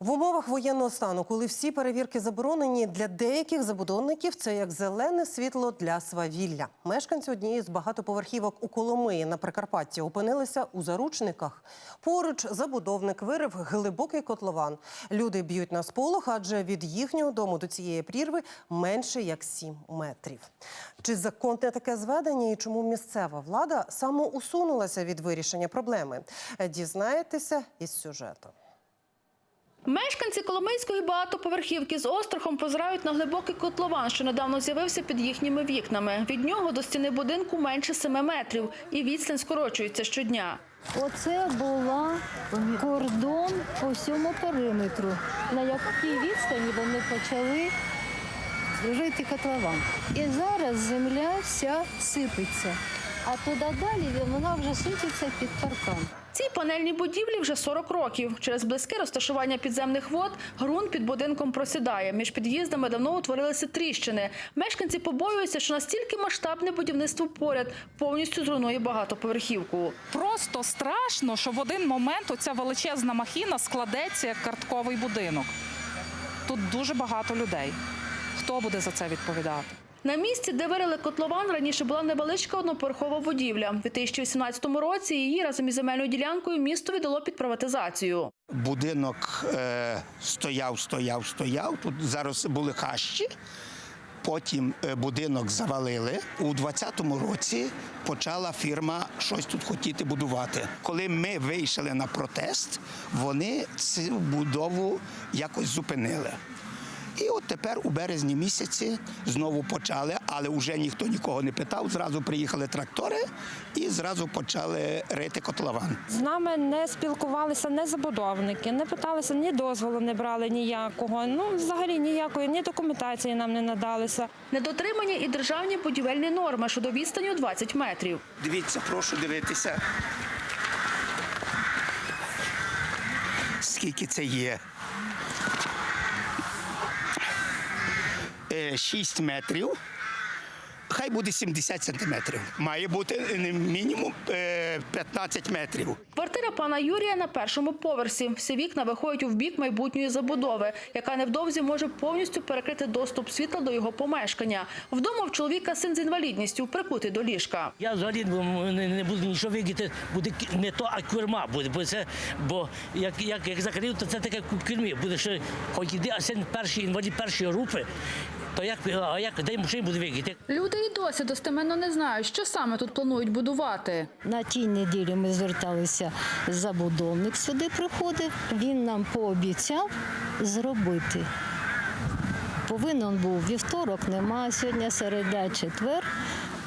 В умовах воєнного стану, коли всі перевірки заборонені, для деяких забудовників це як зелене світло для свавілля. Мешканці однієї з багатоповерхівок у Коломиї на Прикарпатті опинилися у заручниках. Поруч забудовник вирив глибокий котлован. Люди б'ють на сполох, адже від їхнього дому до цієї прірви менше як 7 метрів. Чи законне таке зведення і чому місцева влада самоусунулася від вирішення проблеми? Дізнаєтеся із сюжету. Мешканці Коломийської багатоповерхівки з острахом позирають на глибокий котлован, що недавно з'явився під їхніми вікнами. Від нього до стіни будинку менше 7 метрів, і відстань скорочується щодня. Оце була кордон по всьому периметру, на якій відстані вони почали жити котлован. І зараз земля вся сипеться, а туди далі вона вже сипеться під паркан. Цій панельній будівлі вже 40 років. Через близьке розташування підземних вод ґрунт під будинком просідає. Між під'їздами давно утворилися тріщини. Мешканці побоюються, що настільки масштабне будівництво поряд повністю зруйнує багатоповерхівку. Просто страшно, що в один момент оця величезна махіна складеться як картковий будинок. Тут дуже багато людей. Хто буде за це відповідати? На місці, де вирили котлован, раніше була невеличка одноповерхова будівля. У 2018 році її разом із земельною ділянкою місто віддало під приватизацію. Будинок е, стояв, стояв, стояв. Тут зараз були хащі. Потім е, будинок завалили. У 2020 році почала фірма щось тут хотіти будувати. Коли ми вийшли на протест, вони цю будову якось зупинили. І от тепер у березні місяці знову почали, але вже ніхто нікого не питав. Зразу приїхали трактори і зразу почали рити котлован. З нами не спілкувалися не забудовники, не питалися, ні дозволу не брали ніякого. Ну, взагалі ніякої, ні документації нам не надалися. Недотримані і державні будівельні норми щодо відстані у 20 метрів. Дивіться, прошу дивитися. Скільки це є? 6 метрів. Хай буде 70 сантиметрів. Має бути е, мінімум е, 15 метрів. Квартира пана Юрія на першому поверсі. Всі вікна виходять у бік майбутньої забудови, яка невдовзі може повністю перекрити доступ світла до його помешкання. Вдома в чоловіка син з інвалідністю прикутий до ліжка. Я взагалі не, буду нічого вигіти, буде не то, а курма буде. Бо це, бо як, як, як закрив, то це таке курмі. Буде ще, хоч іди, а син перший інвалід першої групи, то як, а як де машині буде вигіти? Люди і досі достеменно не знають, що саме тут планують будувати. На тій неділі ми зверталися, забудовник сюди приходив, він нам пообіцяв зробити. Повинен був вівторок, нема, сьогодні середа, четвер,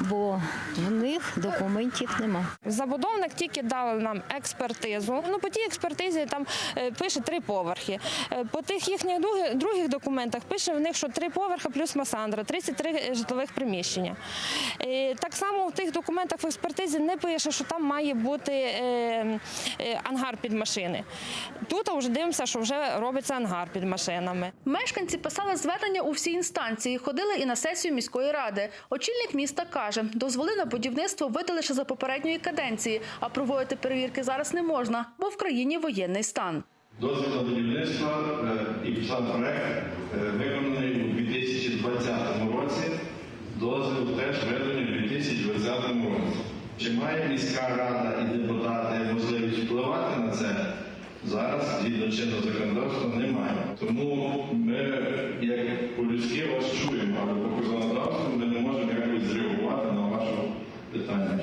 бо в них документів нема. Забудовник тільки дав нам експертизу. Ну, по тій експертизі там е, пише три поверхи. Е, По тих їхніх други- других документах пише в них, що три поверхи плюс масандра, 33 житлових приміщення. Е, Так само в тих документах в експертизі не пише, що там має бути е, е, ангар під машини. Тут вже дивимося, що вже робиться ангар під машинами. Мешканці писали звернення у всі інстанції, ходили і на сесію міської ради. Очільник міста каже, дозволи на будівництво видали ще за попередньої каденції, а проводити перевірки зараз не можна, бо в країні воєнний стан. Дозвіл на будівництво е, і сам проект е, виконаний у 2020 році. Дозвіл теж виданий у 2020 році. Чи має міська рада і депутати можливість впливати на це? Зараз згідно чинного законодавства немає. Тому ми, як по-людськи, вас чуємо, але по законодавству ми не можемо якось зреагувати на ваше питання.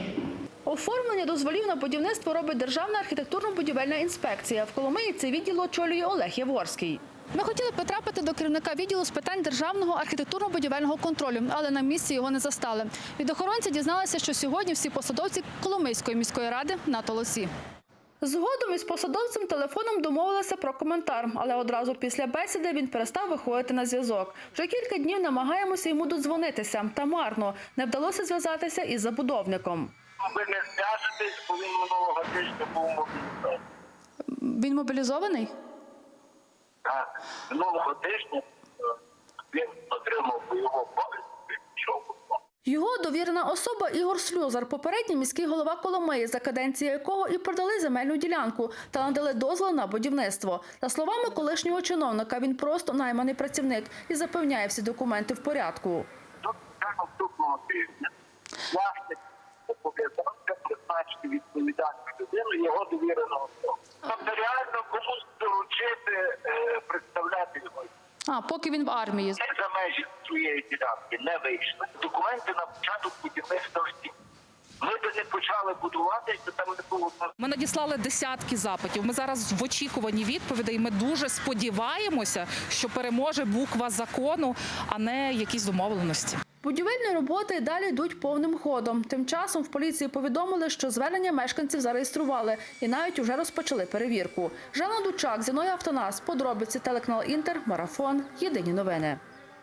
Оформлення дозволів на будівництво робить Державна архітектурно-будівельна інспекція. В Коломиї цей відділ очолює Олег Яворський. Ми хотіли потрапити до керівника відділу з питань державного архітектурно-будівельного контролю, але на місці його не застали. Від охоронця дізналися, що сьогодні всі посадовці Коломийської міської ради на толосі. Згодом із посадовцем телефоном домовилися про коментар, але одразу після бесіди він перестав виходити на зв'язок. Вже кілька днів намагаємося йому додзвонитися, та марно не вдалося зв'язатися із забудовником. ви не зв'яжетесь, бо він минулого тижня був мобільний. Він мобілізований? Так, минулого тижня він отримав пішов. Його довірена особа Ігор Слюзар, попередній міський голова Коломиї, за каденції якого і продали земельну ділянку та надали дозвіл на будівництво. За словами колишнього чиновника, він просто найманий працівник і запевняє всі документи в порядку. До наступного тижня власник зобов'язався призначити відповідальну людину його довіреного особу. Тобто реально комусь доручити е, представляти його. А поки він в армії. За межі своєї ділянки не вийшли. Документи на початок будівництва всі. Ми би не почали будуватися, там не було Ми надіслали десятки запитів. Ми зараз в очікуванні відповідей. і Ми дуже сподіваємося, що переможе буква закону, а не якісь домовленості. Будівельні роботи далі йдуть повним ходом. Тим часом в поліції повідомили, що звернення мешканців зареєстрували і навіть уже розпочали перевірку. Жанна Дучак, Зіною Автонас, подробиці телеканал Інтер, Марафон. Єдині новини.